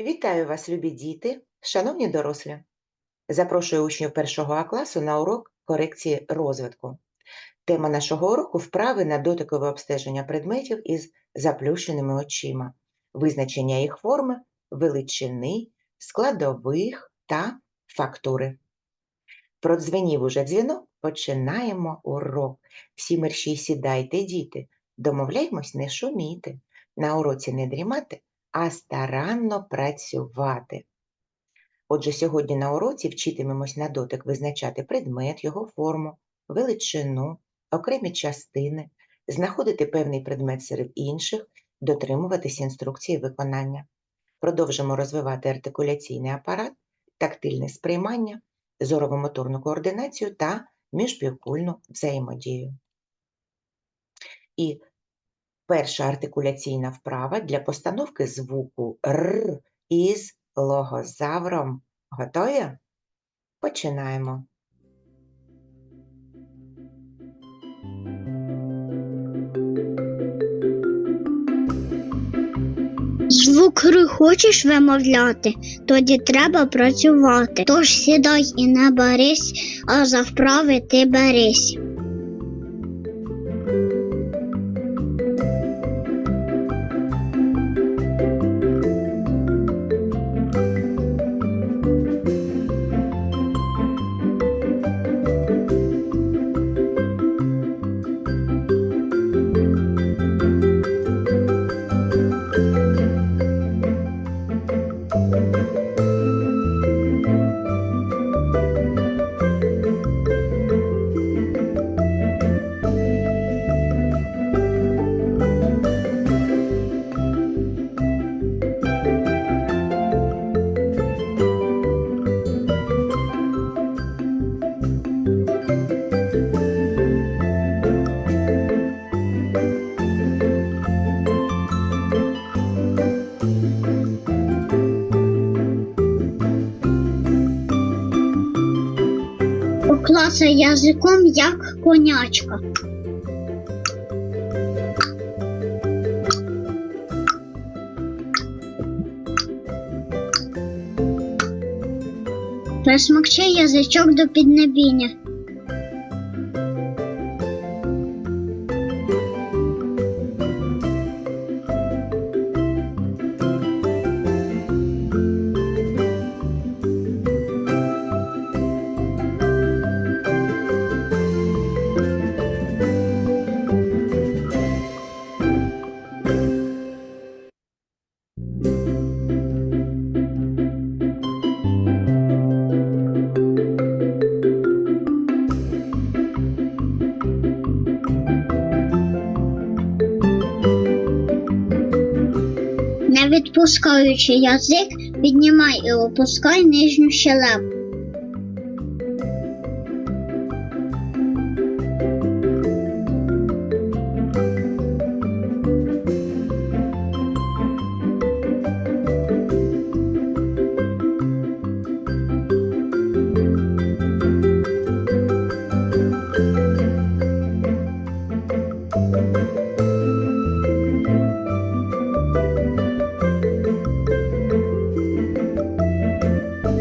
Вітаю вас, любі діти, шановні дорослі. Запрошую учнів першого А класу на урок корекції розвитку. Тема нашого уроку вправи на дотикове обстеження предметів із заплющеними очима, визначення їх форми, величини, складових та фактури. Продзвенів уже дзвінок, починаємо урок. Всі мерщій сідайте, діти, домовляймось не шуміти, на уроці не дрімати, а старанно працювати. Отже, сьогодні на уроці вчитимемось на дотик визначати предмет, його форму, величину, окремі частини, знаходити певний предмет серед інших, дотримуватись інструкції виконання. Продовжимо розвивати артикуляційний апарат, тактильне сприймання, зорово-моторну координацію та міжпівкульну взаємодію. І перша артикуляційна вправа для постановки звуку Р із логозавром. Готові? Починаємо. Звук Р хочеш вимовляти, тоді треба працювати. Тож сідай і не берись, а за вправи ти берись. Поклацай язиком, як конячка. Присмокчи язичок до піднебіння. Не відпускаючи язик, піднімай і опускай нижню щелепу.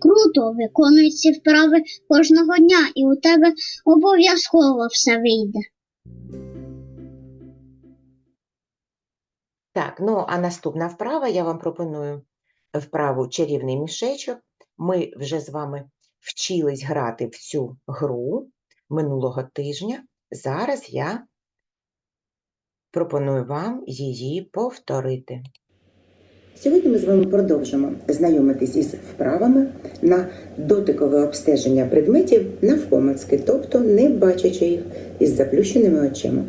Круто, виконуй ці вправи кожного дня, і у тебе обов'язково все вийде. Так, ну а наступна вправа я вам пропоную вправу чарівний мішечок. Ми вже з вами вчились грати в цю гру минулого тижня. Зараз я пропоную вам її повторити. Сьогодні ми з вами продовжимо знайомитись із вправами на дотикове обстеження предметів навпомацьки, тобто не бачачи їх із заплющеними очима.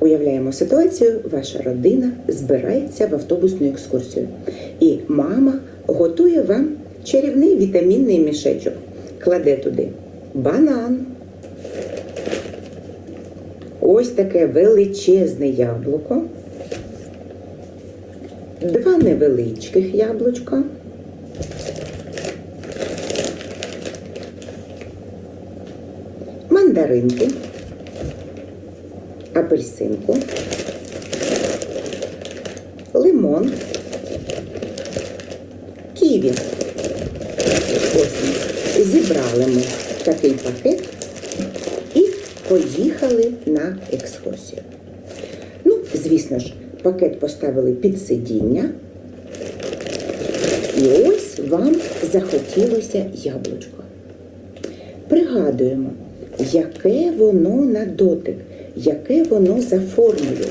Уявляємо ситуацію, ваша родина збирається в автобусну екскурсію, і мама готує вам чарівний вітамінний мішечок. Кладе туди банан. Ось таке величезне яблуко два невеличких яблучка, мандаринки, апельсинку, лимон, ківі. Ось зібрали ми такий пакет і поїхали на екскурсію. Ну, звісно ж, пакет поставили під сидіння. І ось вам захотілося яблучко. Пригадуємо, яке воно на дотик, яке воно за формою.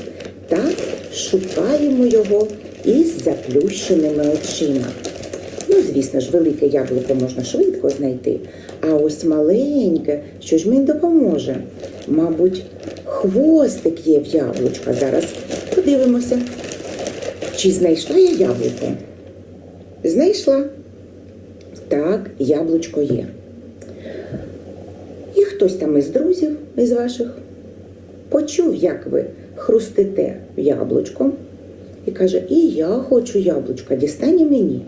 Так шукаємо його із заплющеними очима. Ну, звісно ж, велике яблуко можна швидко знайти, а ось маленьке, що ж мені допоможе? Мабуть, хвостик є в яблучка. Зараз подивимося. Чи знайшла я яблуко? Знайшла. Так, яблучко є. І хтось там із друзів, із ваших, почув, як ви хрустите яблучком, і каже: І я хочу яблучка, дістань мені.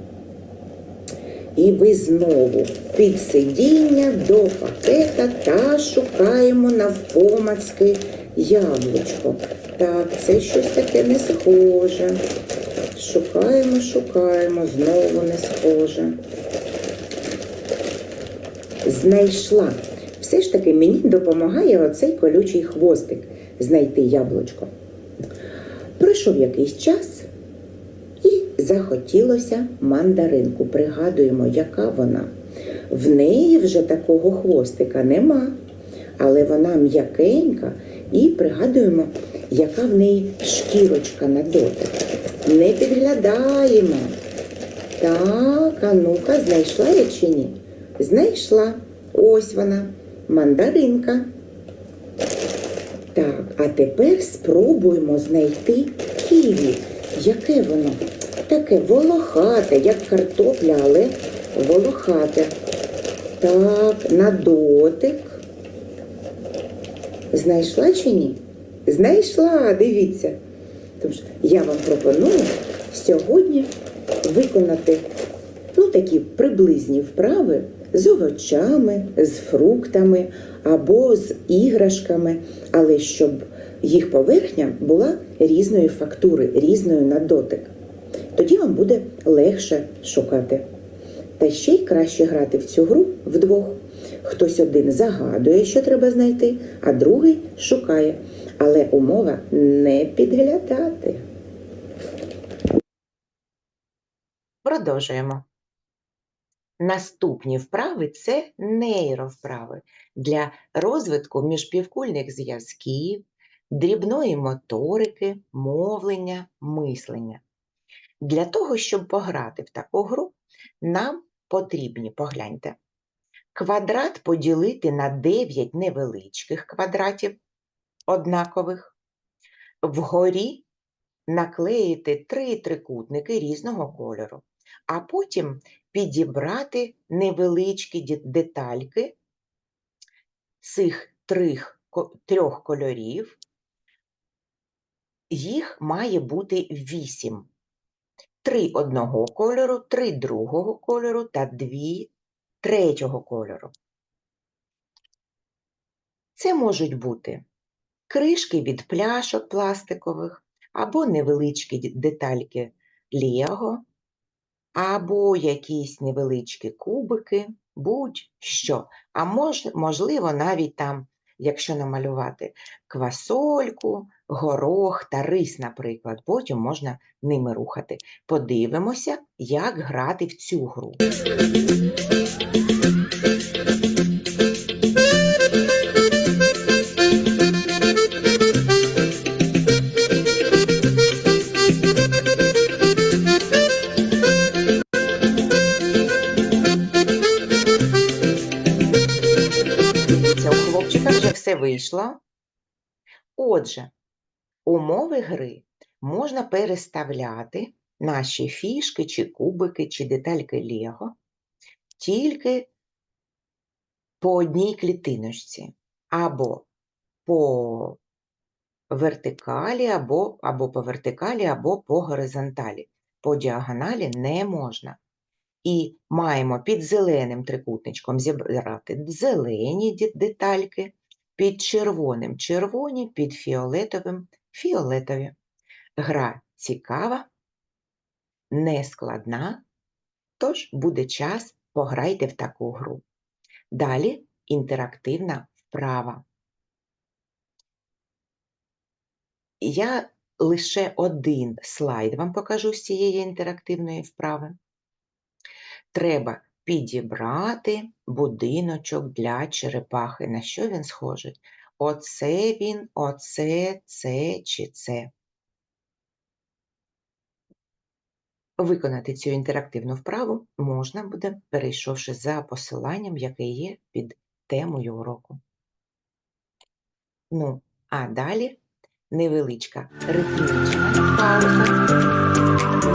І ви знову під сидіння до пакета та шукаємо навпомацьки яблучко. Так, це щось таке не схоже. Шукаємо, шукаємо, знову не схоже. Знайшла. Все ж таки мені допомагає оцей колючий хвостик знайти яблучко. Пройшов якийсь час, і захотілося мандаринку. Пригадуємо, яка вона. В неї вже такого хвостика нема, але вона м'якенька і пригадуємо, яка в неї шкірочка на дотик. Не підглядаємо. Так, а ну-ка, знайшла я чи ні? Знайшла. Ось вона, мандаринка. Так, а тепер спробуємо знайти ківі. Яке воно? Таке волохате, як картопля, але волохате. Так, на дотик. Знайшла чи ні? Знайшла, дивіться. Тож я вам пропоную сьогодні виконати ну, такі приблизні вправи з овочами, з фруктами або з іграшками, але щоб їх поверхня була різної фактури, різною на дотик. Тоді вам буде легше шукати. Та ще й краще грати в цю гру вдвох. Хтось один загадує, що треба знайти, а другий шукає. Але умова не підглядати. Продовжуємо. Наступні вправи це нейровправи для розвитку міжпівкульних зв'язків, дрібної моторики, мовлення, мислення. Для того, щоб пограти в таку гру, нам потрібні, погляньте, квадрат поділити на 9 невеличких квадратів однакових, вгорі наклеїти три трикутники різного кольору, а потім підібрати невеличкі детальки цих трьох, трьох кольорів. Їх має бути вісім. Три одного кольору, три другого кольору та дві третього кольору. Це можуть бути кришки від пляшок пластикових, або невеличкі детальки Лего, або якісь невеличкі кубики, будь-що. А мож, можливо, навіть там якщо намалювати квасольку, горох та рис, наприклад. Потім можна ними рухати. Подивимося, як грати в цю гру. Все вийшло. Отже, умови гри можна переставляти наші фішки, чи кубики, чи детальки Лего тільки по одній клітиночці, або по вертикалі, або, або по вертикалі, або по горизонталі. По діагоналі не можна. І маємо під зеленим трикутничком зібрати зелені детальки, під червоним червоні, під фіолетовим фіолетові. Гра цікава, нескладна, тож буде час, пограйте в таку гру. Далі інтерактивна вправа. Я лише один слайд вам покажу з цієї інтерактивної вправи. Треба підібрати будиночок для черепахи. На що він схожий? Оце він, оце, це чи це. Виконати цю інтерактивну вправу можна буде, перейшовши за посиланням, яке є під темою уроку. Ну, а далі невеличка ритмічна пауза.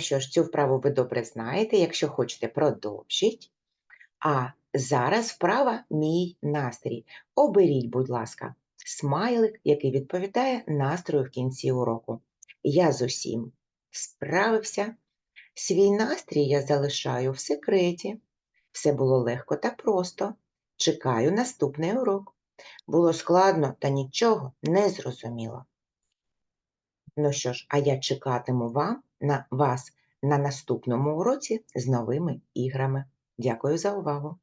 Що ж, цю вправу ви добре знаєте. Якщо хочете, продовжіть. А зараз вправа мій настрій. Оберіть, будь ласка, смайлик, який відповідає настрою в кінці уроку. Я з усім справився. Свій настрій я залишаю в секреті. Все було легко та просто. Чекаю наступний урок. Було складно та нічого не зрозуміло. Ну що ж, а я чекатиму вам на вас на наступному уроці з новими іграми. Дякую за увагу!